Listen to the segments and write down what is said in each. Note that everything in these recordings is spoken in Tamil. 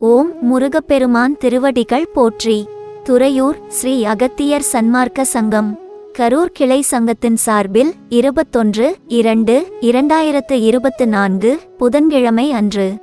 ஓம் முருகப்பெருமான் திருவடிகள் போற்றி. துறையூர் ஸ்ரீ அகத்தியர் சன்மார்க்க சங்கம். கரூர் கிளை சங்கத்தின் சார்பில் இருபத்தொன்று இரண்டு இரண்டாயிரத்து இருபத்து நான்கு புதன்கிழமை அன்று.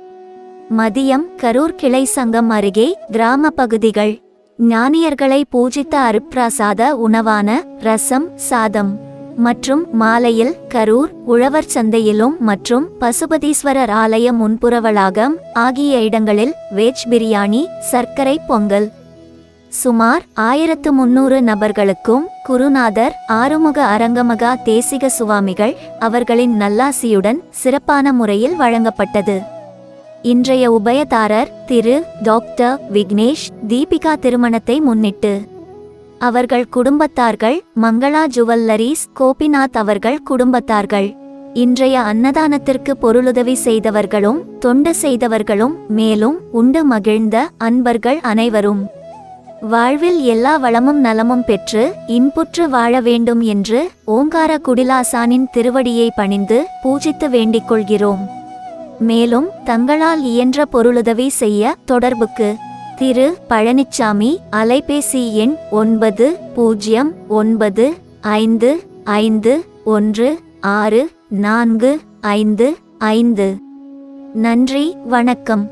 மதியம் கரூர் கிளை சங்கம் அருகே கிராம பகுதிகள். ஞானியர்களை பூஜித்த அருப்பிரசாத உணவான ரசம் சாதம். மற்றும் மாலையில் கரூர் உழவர் சந்தையிலும் மற்றும் பசுபதீஸ்வரர் ஆலய முன்புறவளாகம் ஆகிய இடங்களில் வெஜ் பிரியாணி சர்க்கரை பொங்கல். சுமார் ஆயிரத்து முன்னூறு நபர்களுக்கும் குருநாதர் ஆறுமுக அரங்கமகா தேசிக சுவாமிகள் அவர்களின் நல்லாசியுடன் சிறப்பான முறையில் வழங்கப்பட்டது. இன்றைய உபயதாரர் திரு டாக்டர் விக்னேஷ் தீபிகா திருமணத்தை முன்னிட்டு அவர்கள் குடும்பத்தார்கள் மங்களா ஜுவல்லரிஸ் கோபிநாத் அவர்கள் குடும்பத்தார்கள். இன்றைய அன்னதானத்திற்கு பொருளுதவி செய்தவர்களும் தொண்டு செய்தவர்களும் மேலும் உண்டு மகிழ்ந்த அன்பர்கள் அனைவரும். வாழ்வில் எல்லா வளமும் நலமும் பெற்று இன்புற்று வாழ வேண்டும் என்று ஓங்கார குடிலாசானின் திருவடியை பணிந்து பூஜித்து வேண்டிக் கொள்கிறோம். மேலும் தங்களால் இயன்ற பொருளுதவி செய்ய தொடர்புக்கு திரு பழனிச்சாமி அலைபேசி எண் ஒன்பது பூஜ்ஜியம் ஒன்பது ஐந்து ஐந்து ஒன்று ஆறு நான்கு ஐந்து ஐந்து. நன்றி வணக்கம்.